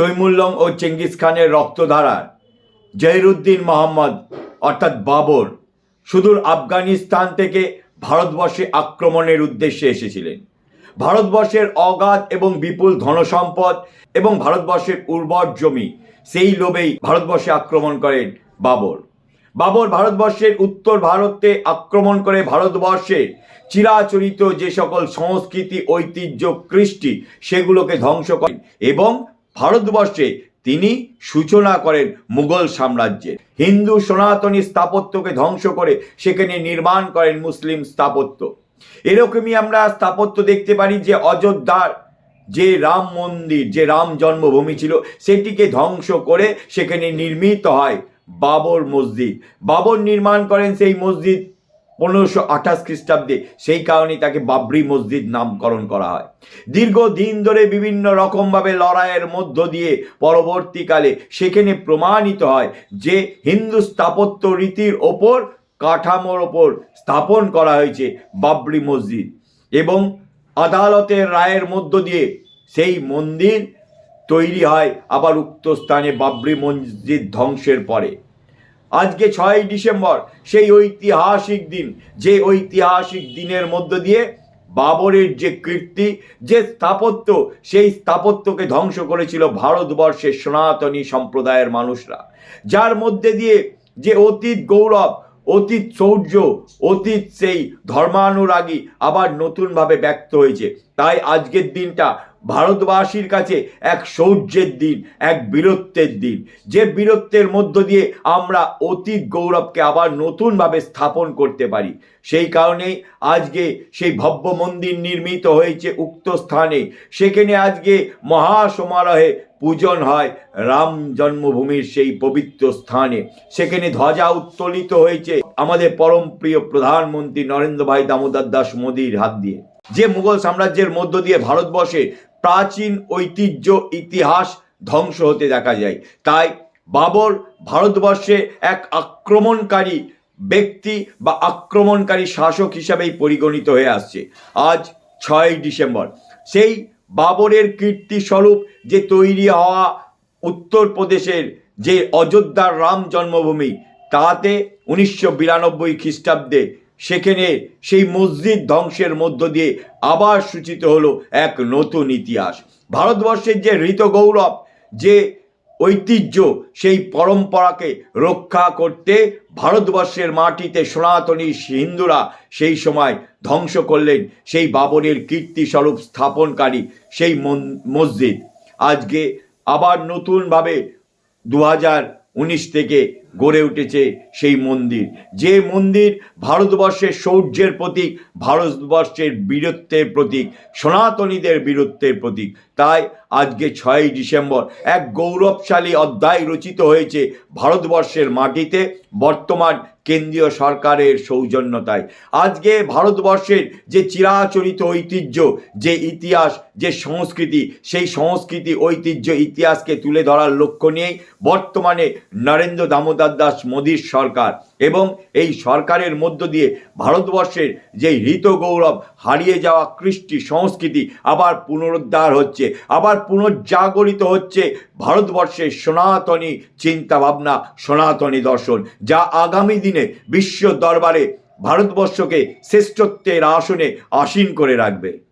তৈমুল্লং ও Genghis খানের রক্তধারার জহিরুদ্দিন মোহাম্মদ, অর্থাৎ বাবর, সুদূর আফগানিস্তান থেকে ভারতবর্ষে আক্রমণের উদ্দেশ্যে এসেছিলেন। ভারতবর্ষের অগাধ এবং বিপুল ধনসম্পদ এবং ভারতবর্ষের উর্বর জমি, সেই লোভেই ভারতবর্ষে আক্রমণ করেন বাবর। বাবর ভারতবর্ষের উত্তর ভারতে আক্রমণ করে ভারতবর্ষের চিরাচরিত যে সকল সংস্কৃতি, ঐতিহ্য, কৃষ্টি, সেগুলোকে ধ্বংস করেন এবং ভারতবর্ষে তিনি সূচনা করেন মুঘল সাম্রাজ্যের। হিন্দু সনাতনী স্থাপত্যকে ধ্বংস করে সেখানে নির্মাণ করেন মুসলিম স্থাপত্য। এরকমই আমরা স্থাপত্য দেখতে পারি যে অযোধ্যার যে রাম মন্দির, যে রাম জন্মভূমি ছিল, সেটিকে ধ্বংস করে সেখানে নির্মিত হয় বাবর মসজিদ। বাবর নির্মাণ করেন সেই মসজিদ পনেরোশো আঠাশ খ্রিস্টাব্দে সেই কারণে তাকে বাবরি মসজিদ নামকরণ করা হয়। দীর্ঘদিন ধরে বিভিন্ন রকমভাবে লড়াইয়ের মধ্য দিয়ে পরবর্তীকালে সেখানে প্রমাণিত হয় যে হিন্দু স্থাপত্য রীতির ওপর, কাঠামোর ওপর স্থাপন করা হয়েছে বাবরি মসজিদ এবং আদালতের রায়ের মধ্য দিয়ে সেই মন্দির তৈরি হয় আবার উক্ত স্থানে বাবরি মসজিদ ধ্বংসের পরে। আজকে ছয়ই ডিসেম্বর, সেই ঐতিহাসিক দিন। যে ঐতিহাসিক দিনের মধ্য দিয়ে বাবরের যে কীর্তি, যে স্থাপত্য, সেই স্থাপত্যকে ধ্বংস করেছিল ভারতবর্ষের সনাতনী সম্প্রদায়ের মানুষরা। যার মধ্যে দিয়ে যে অতীত গৌরব, অতীত শৌর্য অতীত সেই ধর্মানুরাগী আবার নতুনভাবে ব্যক্ত হয়েছে। তাই আজকের দিনটা ভারতবাসীর কাছে এক শৌর্যের দিন, এক বীরত্বের দিন। যে বীরত্বের মধ্য দিয়ে আমরা অতীত গৌরবকে আবার নতুনভাবে স্থাপন করতে পারি, সেই কারণেই আজকে সেই ভব্য মন্দির নির্মিত হয়েছে উক্ত স্থানে। সেখানে আজকে মহাসমারোহে পূজন হয় রাম জন্মভূমির সেই পবিত্র স্থানে। সেখানে ধ্বজা উত্তোলিত হয়েছে আমাদের পরম প্রিয় প্রধানমন্ত্রী নরেন্দ্র ভাই দামোদর দাস মোদীর হাত দিয়ে। যে মুঘল সাম্রাজ্যের মধ্য দিয়ে ভারতবর্ষে প্রাচীন ঐতিহ্য, ইতিহাস ধ্বংস হতে দেখা যায়। তাই বাবর ভারতবর্ষে এক আক্রমণকারী ব্যক্তি বা আক্রমণকারী শাসক হিসাবেই পরিগণিত হয়ে আসছে। আজ ছয় ডিসেম্বর। সেই বাবরের কীর্তি স্বরূপ যে তৈরি হওয়া উত্তরপ্রদেশের যে অযোধ্যার রাম জন্মভূমি, তাতে উনিশশো বিরানব্বই খ্রিস্টাব্দে সেখানে সেই মসজিদ ধ্বংসের মধ্য দিয়ে আবার সূচিত হলো এক নতুন ইতিহাস। ভারতবর্ষের যে ঋত গৌরব, যে ঐতিহ্য, সেই পরম্পরাকে রক্ষা করতে ভারতবর্ষের মাটিতে সনাতনী হিন্দুরা সেই সময় ধ্বংস করলেন। সেই বাবরের কীর্তিস্বরূপ স্থাপনকারী সেই মসজিদ। আজকে আবার নতুনভাবে দু হাজার উনিশ থেকে গড়ে উঠেছে সেই মন্দির। যে মন্দির ভারতবর্ষের শৌর্যের প্রতীক, ভারতবর্ষের বীরত্বের প্রতীক, সনাতনীদের বীরত্বের প্রতীক। তাই আজকে ছয়ই ডিসেম্বর এক গৌরবশালী অধ্যায় রচিত হয়েছে ভারতবর্ষের মাটিতে, বর্তমান কেন্দ্রীয় সরকারের সৌজন্যতায়। আজকে ভারতবর্ষের যে চিরাচরিত ঐতিহ্য, যে ইতিহাস, যে সংস্কৃতি, সেই সংস্কৃতি ঐতিহ্য ইতিহাসকে তুলে ধরার লক্ষ্য নিয়েই বর্তমানে নরেন্দ্র দামোদর দাস মোদীর সরকার এবং এই সরকারের মধ্য দিয়ে ভারতবর্ষের যে হৃত গৌরব হারিয়ে যাওয়া কৃষ্টি সংস্কৃতি আবার পুনরুদ্ধার হচ্ছে, আবার পুনর্জাগরিত হচ্ছে ভারতবর্ষের সনাতনী চিন্তাভাবনা, সনাতনী দর্শন, যা আগামী দিনে বিশ্ব দরবারে ভারতবর্ষকে শ্রেষ্ঠত্বের আসনে আসীন করে রাখবে।